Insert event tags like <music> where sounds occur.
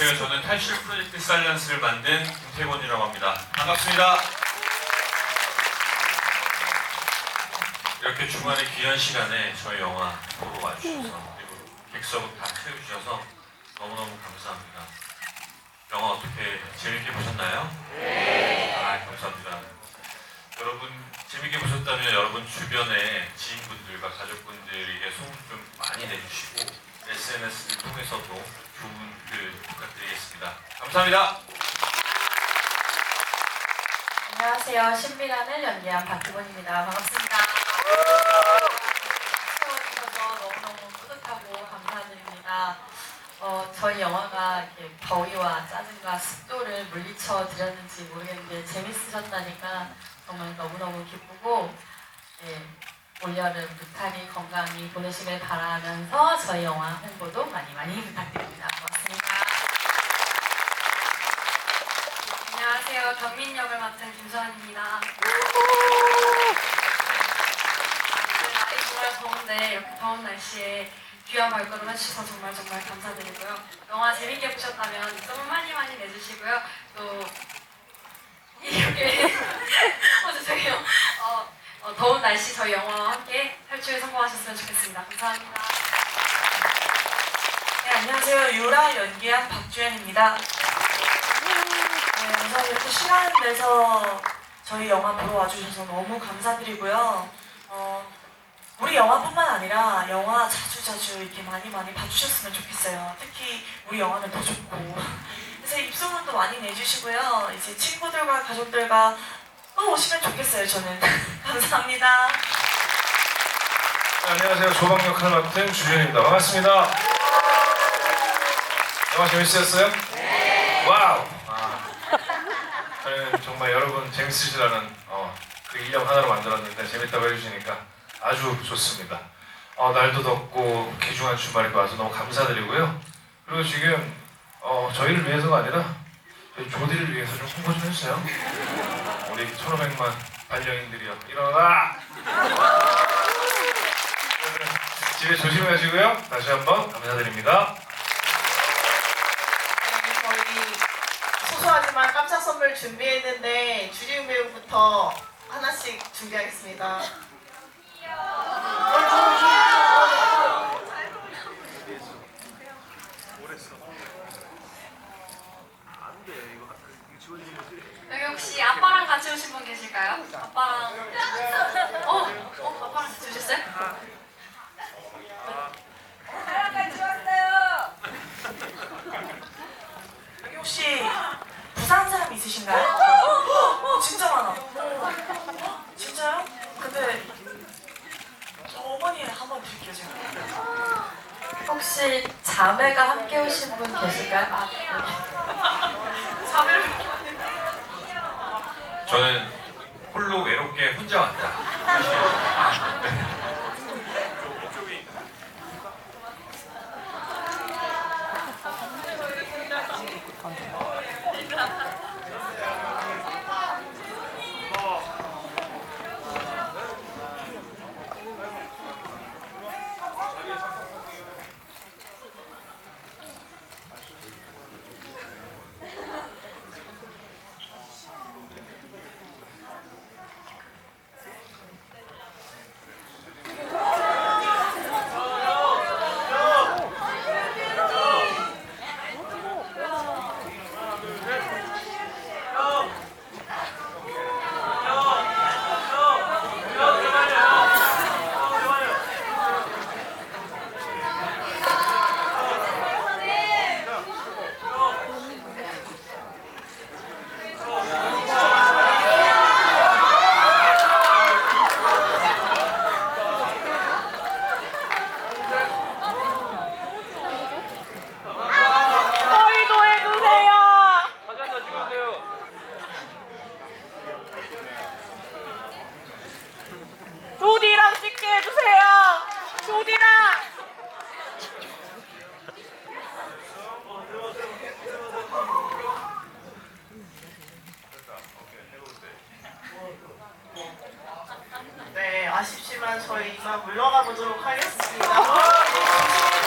안녕하세요. 저는 탈출 프로젝트 사일런스를 만든 김태곤이라고 합니다. 반갑습니다. 이렇게 주말에 귀한 시간에 저희 영화 보러 와주셔서 그리고 객석을 다 채워주셔서 너무너무 감사합니다. 영화 어떻게 재밌게 보셨나요? 네. 아, 감사합니다. 여러분 재밌게 보셨다면 여러분 주변에 지인분들과 가족분들에게 소문 좀 많이 내주시고 SNS를 통해서도 부탁드리겠습니다. 감사합니다. 안녕하세요. 신비란을 연기한 박기본입니다. 반갑습니다. 시청해주셔서 너무너무 뿌듯하고 감사드립니다. 어, 저희 영화가 이렇게 더위와 짜증과 습도를 물리쳐 드렸는지 모르겠는데 재밌으셨다니까 정말 너무너무 기쁘고 예, 올여름 무탈히 건강히 보내시길 바라면서 저희 영화 홍보도 많이 많이 부탁드립니다. 고맙습니다. 안녕하세요. 경민 역을 맡은 김소환입니다. 네, 날이 정말 더운데 이렇게 더운 날씨에 귀한 발걸음 해주셔서 정말 정말 감사드리고요. 영화 재밌게 보셨다면 소문 많이 많이 내주시고요. 또 이렇게 <laughs> 어 죄송해요. 어, 어, 더운 날씨 저희 영화와 함께 탈출에 성공하셨으면 좋겠습니다. 감사합니다. 네, 안녕하세요. 유라 연기한 박주연입니다. 네, 우선 이렇게 시간을 내서 저희 영화 보러 와주셔서 너무 감사드리고요. 어, 우리 영화뿐만 아니라 영화 자주 자주 이렇게 많이 많이 봐주셨으면 좋겠어요. 특히 우리 영화는 더 좋고. 그래서 입소문도 많이 내주시고요. 이제 친구들과 가족들과 또 오시면 좋겠어요, 저는. <laughs> 감사합니다. 네, 안녕하세요. 조방 역할 맡은 주현입니다. 반갑습니다. 영화 재밌으셨어요? 네. 와우. 아, 저는 정말 여러분 재밌으시라는 어, 그 인력 하나로 만들었는데 재밌다고 해주시니까 아주 좋습니다. 어, 날도 덥고 귀중한 주말에 와서 너무 감사드리고요. 그리고 지금 어, 저희를 위해서가 아니라 저희 조디를 위해서 좀 홍보 좀 해주세요. 우리 1,500만 반려인들이요. 일어나! 집에 조심하시고요. 다시 한번 감사드립니다. 네, 저희 소소하지만 깜짝 선물 준비했는데 주지훈 배우부터 하나씩 준비하겠습니다. 여기 혹시 아빠랑 같이 오신 분 계실까요? 아빠랑 어? 어? 아빠랑 같이 오셨어요? 여기 혹시 부산 사람 있으신가요? 어, 진짜 많아. 어, 진짜요? 근데 저 어머니 한번 드릴게요 제가. 혹시 자매가 함께 오신 분 계실까요? 아, 여기. 자매를 저는 홀로 외롭게 혼자 왔다. 아, 네. 저희도 해주세요. 조디랑 찍게 해주세요. 조디랑. 네, 아쉽지만 저희 이만 물러가 보도록 하겠습니다.